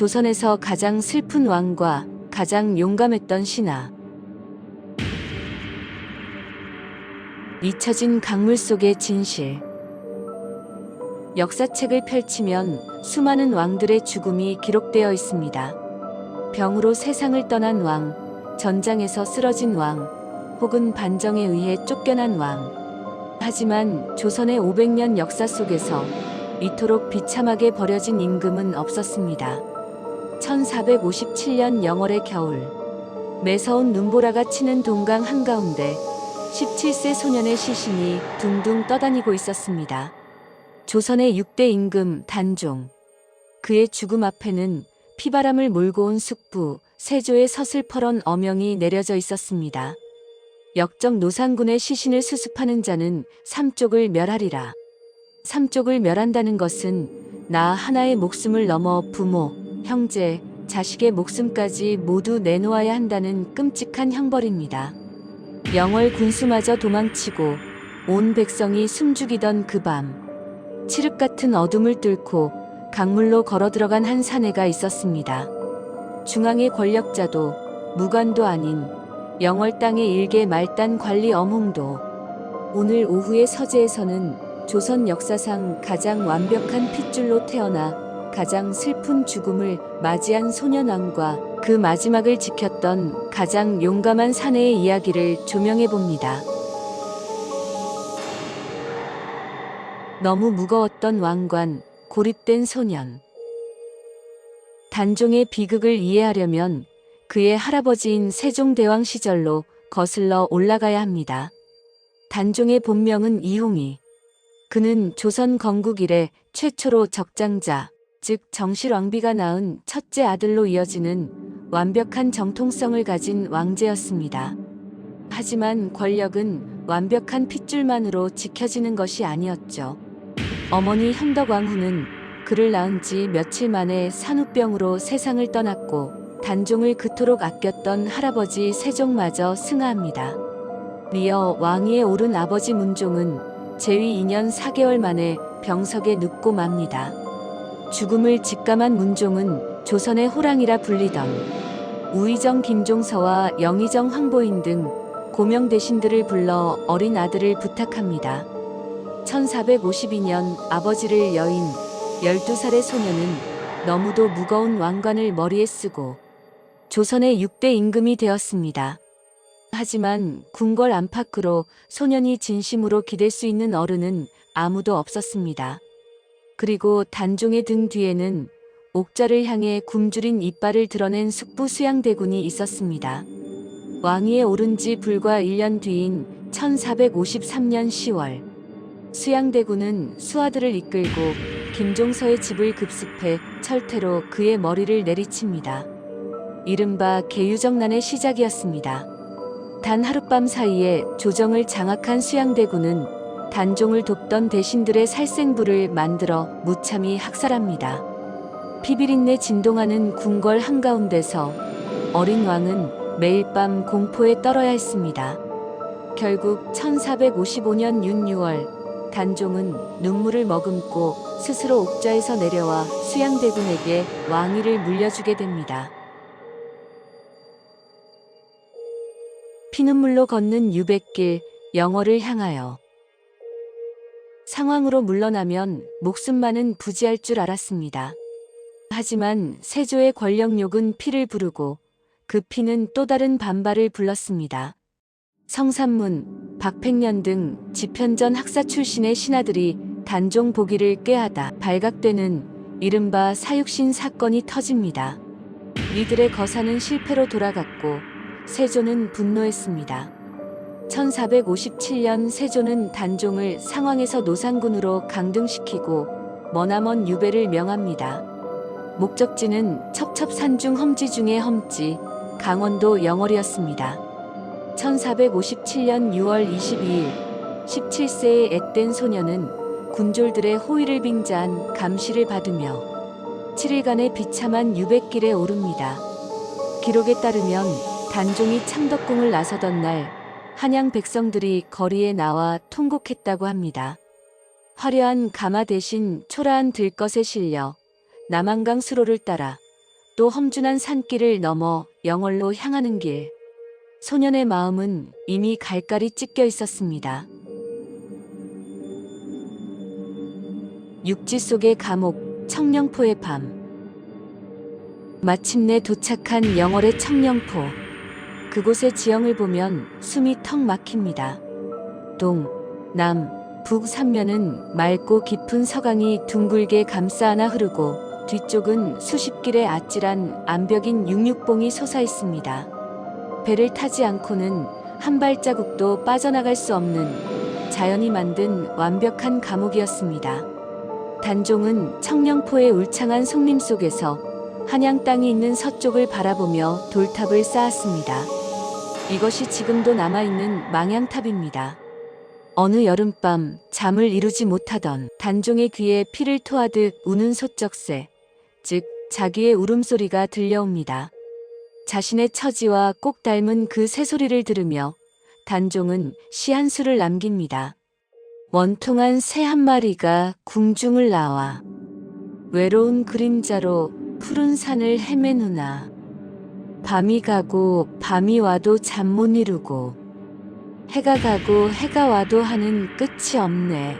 조선에서 가장 슬픈 왕과 가장 용감했던 신하. 잊혀진 강물 속의 진실. 역사책을 펼치면 수많은 왕들의 죽음이 기록되어 있습니다. 병으로 세상을 떠난 왕, 전장에서 쓰러진 왕, 혹은 반정에 의해 쫓겨난 왕. 하지만 조선의 500년 역사 속에서 이토록 비참하게 버려진 임금은 없었습니다. 1457년 영월의 겨울, 매서운 눈보라가 치는 동강 한가운데 17세 소년의 시신이 둥둥 떠다니고 있었습니다. 조선의 6대 임금 단종. 그의 죽음 앞에는 피바람을 몰고 온 숙부 세조의 서슬퍼런 어명이 내려져 있었습니다. 역적 노상군의 시신을 수습하는 자는 삼족을 멸하리라. 삼족을 멸한다는 것은 나 하나의 목숨을 넘어 부모, 형제, 자식의 목숨까지 모두 내놓아야 한다는 끔찍한 형벌입니다. 영월 군수마저 도망치고 온 백성이 숨죽이던 그 밤, 칠흑 같은 어둠을 뚫고 강물로 걸어 들어간 한 사내가 있었습니다. 중앙의 권력자도 무관도 아닌 영월 땅의 일개 말단 관리 엄홍도 오늘 오후의 서재에서는 조선 역사상 가장 완벽한 핏줄로 태어나 가장 슬픈 죽음을 맞이한 소년왕과 그 마지막을 지켰던 가장 용감한 사내의 이야기를 조명해 봅니다. 너무 무거웠던 왕관, 고립된 소년. 단종의 비극을 이해하려면 그의 할아버지인 세종대왕 시절로 거슬러 올라가야 합니다. 단종의 본명은 이홍이. 그는 조선 건국 이래 최초로 적장자, 즉 정실왕비가 낳은 첫째 아들로 이어지는 완벽한 정통성을 가진 왕제였습니다. 하지만 권력은 완벽한 핏줄만으로 지켜지는 것이 아니었죠. 어머니 현덕왕후는 그를 낳은 지 며칠 만에 산후병으로 세상을 떠났고 단종을 그토록 아꼈던 할아버지 세종마저 승하합니다. 리어 왕위에 오른 아버지 문종은 재위 2년 4개월 만에 병석에 눕고 맙니다. 죽음을 직감한 문종은 조선의 호랑이라 불리던 우의정 김종서와 영의정 황보인 등 고명 대신들을 불러 어린 아들을 부탁합니다. 1452년 아버지를 여인 12살의 소녀는 너무도 무거운 왕관을 머리에 쓰고 조선의 6대 임금이 되었습니다. 하지만 궁궐 안팎으로 소년이 진심으로 기댈 수 있는 어른은 아무도 없었습니다. 그리고 단종의 등 뒤에는 옥자를 향해 굶주린 이빨을 드러낸 숙부 수양대군이 있었습니다. 왕위에 오른 지 불과 1년 뒤인 1453년 10월 수양대군은 수하들을 이끌고 김종서의 집을 급습해 철퇴로 그의 머리를 내리칩니다. 이른바 개유정난의 시작이었습니다. 단 하룻밤 사이에 조정을 장악한 수양대군은 단종을 돕던 대신들의 살생부를 만들어 무참히 학살합니다. 피비린내 진동하는 궁궐 한가운데서 어린 왕은 매일 밤 공포에 떨어야 했습니다. 결국 1455년 윤 6월 단종은 눈물을 머금고 스스로 옥자에서 내려와 수양대군에게 왕위를 물려주게 됩니다. 피눈물로 걷는 유백길 영어를 향하여 상황으로 물러나면 목숨만은 부지할 줄 알았습니다. 하지만 세조의 권력욕은 피를 부르고 그 피는 또 다른 반발을 불렀습니다. 성산문, 박팽년 등 지편전 학사 출신의 신하들이 단종 보기를 꾀하다 발각되는 이른바 사육신 사건이 터집니다. 이들의 거사는 실패로 돌아갔고 세조는 분노했습니다. 1457년 세조는 단종을 상황에서 노상군으로 강등시키고 머나먼 유배를 명합니다. 목적지는 첩첩산중 험지 중의 험지, 강원도 영월이었습니다. 1457년 6월 22일 17세의 앳된 소녀는 군졸들의 호의를 빙자한 감시를 받으며 7일간의 비참한 유백길에 오릅니다. 기록에 따르면 단종이 창덕궁을 나서던 날 한양 백성들이 거리에 나와 통곡했다고 합니다. 화려한 가마 대신 초라한 들것에 실려 남한강 수로를 따라 또 험준한 산길을 넘어 영월로 향하는 길. 소년의 마음은 이미 갈갈이 찢겨 있었습니다. 육지 속의 감옥, 청령포의 밤. 마침내 도착한 영월의 청령포. 그곳의 지형을 보면 숨이 턱 막힙니다. 동, 남, 북 삼면은 맑고 깊은 서강이 둥글게 감싸 안아 흐르고 뒤쪽은 수십 길의 아찔한 암벽인 육육봉이 솟아 있습니다. 배를 타지 않고는 한 발자국도 빠져나갈 수 없는 자연이 만든 완벽한 감옥이었습니다. 단종은 청령포의 울창한 송림 속에서 한양 땅이 있는 서쪽을 바라보며 돌탑을 쌓았습니다. 이것이 지금도 남아있는 망향탑입니다. 어느 여름밤 잠을 이루지 못하던 단종의 귀에 피를 토하듯 우는 소쩍새, 즉 자기의 울음소리가 들려옵니다. 자신의 처지와 꼭 닮은 그 새소리를 들으며 단종은 시 한 수를 남깁니다. 원통한 새 한 마리가 궁중을 나와 외로운 그림자로 푸른 산을 헤매누나 밤이 가고 밤이 와도 잠 못 이루고 해가 가고 해가 와도 하는 끝이 없네.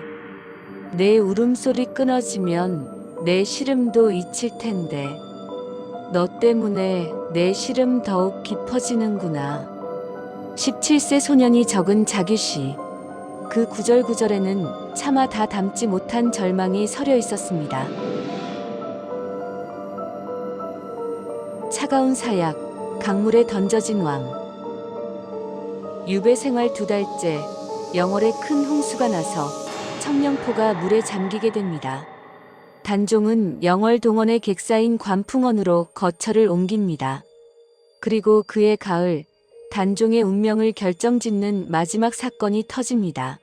내 울음소리 끊어지면 내 시름도 잊힐 텐데 너 때문에 내 시름 더욱 깊어지는구나. 17세 소년이 적은 자규시. 그 구절구절에는 차마 다 담지 못한 절망이 서려 있었습니다. 차가운 사약, 강물에 던져진 왕. 유배 생활 두 달째, 영월에 큰 홍수가 나서 청령포가 물에 잠기게 됩니다. 단종은 영월 동원의 객사인 관풍원으로 거처를 옮깁니다. 그리고 그해 가을, 단종의 운명을 결정짓는 마지막 사건이 터집니다.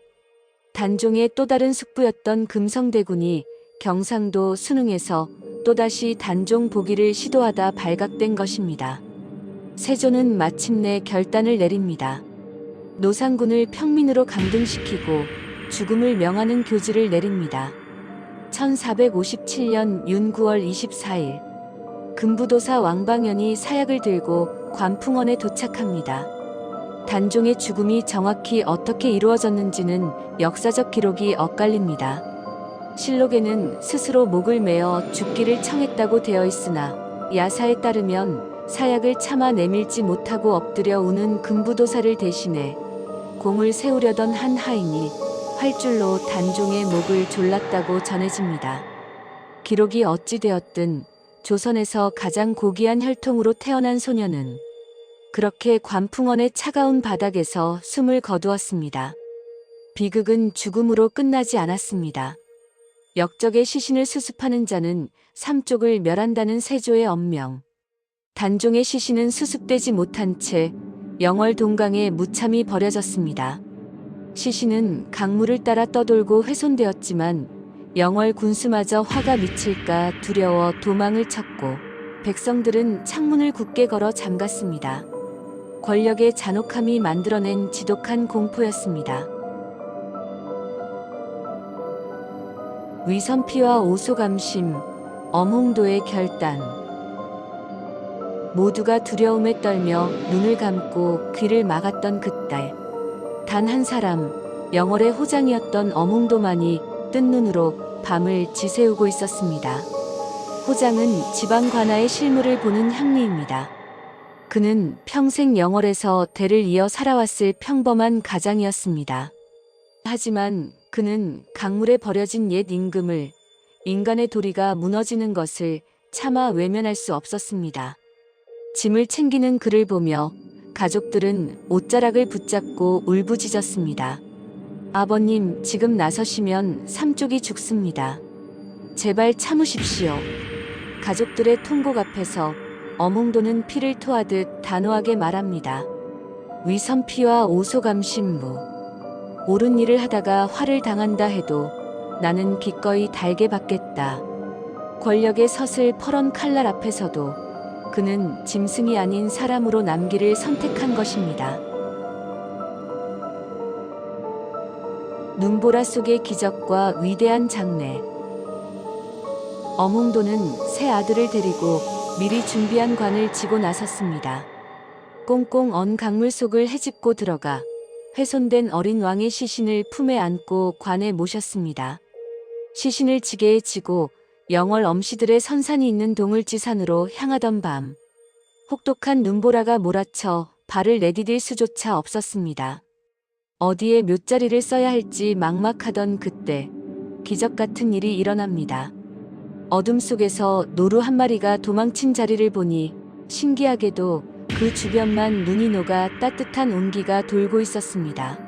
단종의 또 다른 숙부였던 금성대군이 경상도 순흥에서 또다시 단종 보기를 시도하다 발각된 것입니다. 세조는 마침내 결단을 내립니다. 노상군을 평민으로 강등시키고 죽음을 명하는 교지를 내립니다. 1457년 윤 9월 24일 금부도사 왕방연이 사약을 들고 관풍원에 도착합니다. 단종의 죽음이 정확히 어떻게 이루어졌는지는 역사적 기록이 엇갈립니다. 실록에는 스스로 목을 메어 죽기를 청했다고 되어 있으나 야사에 따르면 사약을 차마 내밀지 못하고 엎드려 우는 금부도사를 대신해 공을 세우려던 한 하인이 활줄로 단종의 목을 졸랐다고 전해집니다. 기록이 어찌되었든 조선에서 가장 고귀한 혈통으로 태어난 소녀는 그렇게 관풍원의 차가운 바닥에서 숨을 거두었습니다. 비극은 죽음으로 끝나지 않았습니다. 역적의 시신을 수습하는 자는 삼쪽을 멸한다는 세조의 엄명. 단종의 시신은 수습되지 못한 채 영월 동강에 무참히 버려졌습니다. 시신은 강물을 따라 떠돌고 훼손되었지만 영월 군수마저 화가 미칠까 두려워 도망을 쳤고 백성들은 창문을 굳게 걸어 잠갔습니다. 권력의 잔혹함이 만들어낸 지독한 공포였습니다. 위선피와 오소감심, 엄홍도의 결단. 모두가 두려움에 떨며 눈을 감고 귀를 막았던 그때, 단한 사람, 영월의 호장이었던 엄홍도만이 뜬 눈으로 밤을 지새우고 있었습니다. 호장은 지방 관아의 실물을 보는 향리입니다. 그는 평생 영월에서 대를 이어 살아왔을 평범한 가장이었습니다. 하지만 그는 강물에 버려진 옛 임금을 인간의 도리가 무너지는 것을 차마 외면할 수 없었습니다. 짐을 챙기는 그를 보며 가족들은 옷자락을 붙잡고 울부짖었습니다. 아버님, 지금 나서시면 삼쪽이 죽습니다. 제발 참으십시오. 가족들의 통곡 앞에서 어몽도는 피를 토하듯 단호하게 말합니다. 위선피와 오소감신무. 옳은 일을 하다가 화를 당한다 해도 나는 기꺼이 달게 받겠다. 권력의 서슬 퍼런 칼날 앞에서도 그는 짐승이 아닌 사람으로 남기를 선택한 것입니다. 눈보라 속의 기적과 위대한 장래. 어몽도는 새 아들을 데리고 미리 준비한 관을 지고 나섰습니다. 꽁꽁 언 강물 속을 헤집고 들어가 훼손된 어린 왕의 시신을 품에 안고 관에 모셨습니다. 시신을 지게에 지고 영월 엄씨들의 선산이 있는 동을지산으로 향하던 밤 혹독한 눈보라가 몰아쳐 발을 내디딜 수조차 없었습니다. 어디에 묘자리를 써야 할지 막막하던 그때 기적 같은 일이 일어납니다. 어둠 속에서 노루 한 마리가 도망친 자리를 보니 신기하게도 그 주변만 눈이 녹아 따뜻한 온기가 돌고 있었습니다.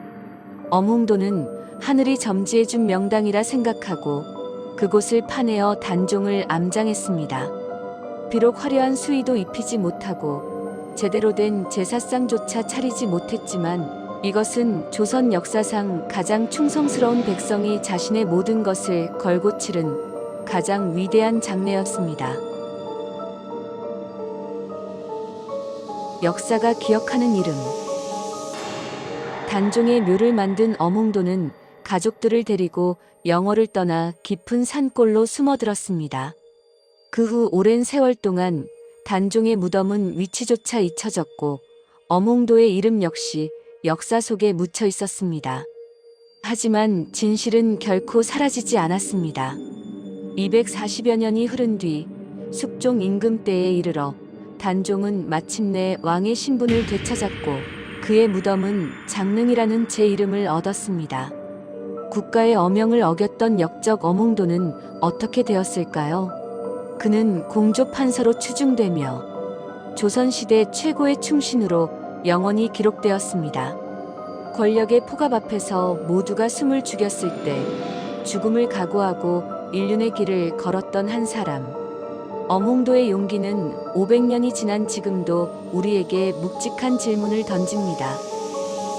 어몽도는 하늘이 점지해준 명당이라 생각하고 그곳을 파내어 단종을 암장했습니다. 비록 화려한 수의도 입히지 못하고 제대로 된 제사상조차 차리지 못했지만 이것은 조선 역사상 가장 충성스러운 백성이 자신의 모든 것을 걸고 치른 가장 위대한 장례였습니다. 역사가 기억하는 이름 단종의 묘를 만든 어몽도는 가족들을 데리고 영어를 떠나 깊은 산골로 숨어들었습니다. 그 후 오랜 세월 동안 단종의 무덤은 위치조차 잊혀졌고 어몽도의 이름 역시 역사 속에 묻혀 있었습니다. 하지만 진실은 결코 사라지지 않았습니다. 240여 년이 흐른 뒤 숙종 임금 때에 이르러 단종은 마침내 왕의 신분을 되찾았고 그의 무덤은 장릉이라는 제 이름을 얻었습니다. 국가의 어명을 어겼던 역적 어몽도는 어떻게 되었을까요? 그는 공조 판서로 추중되며 조선시대 최고의 충신으로 영원히 기록되었습니다. 권력의 포갑 앞에서 모두가 숨을 죽였을 때 죽음을 각오하고 인륜의 길을 걸었던 한 사람. 어몽도의 용기는 500년이 지난 지금도 우리에게 묵직한 질문을 던집니다.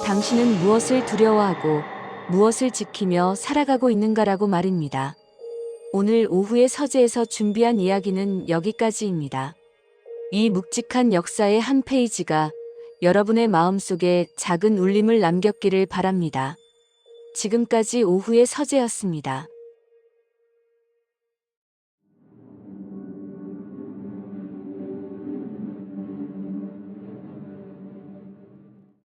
당신은 무엇을 두려워하고 무엇을 지키며 살아가고 있는가라고 말입니다. 오늘 오후의 서재에서 준비한 이야기는 여기까지입니다. 이 묵직한 역사의 한 페이지가 여러분의 마음속에 작은 울림을 남겼기를 바랍니다. 지금까지 오후의 서재였습니다.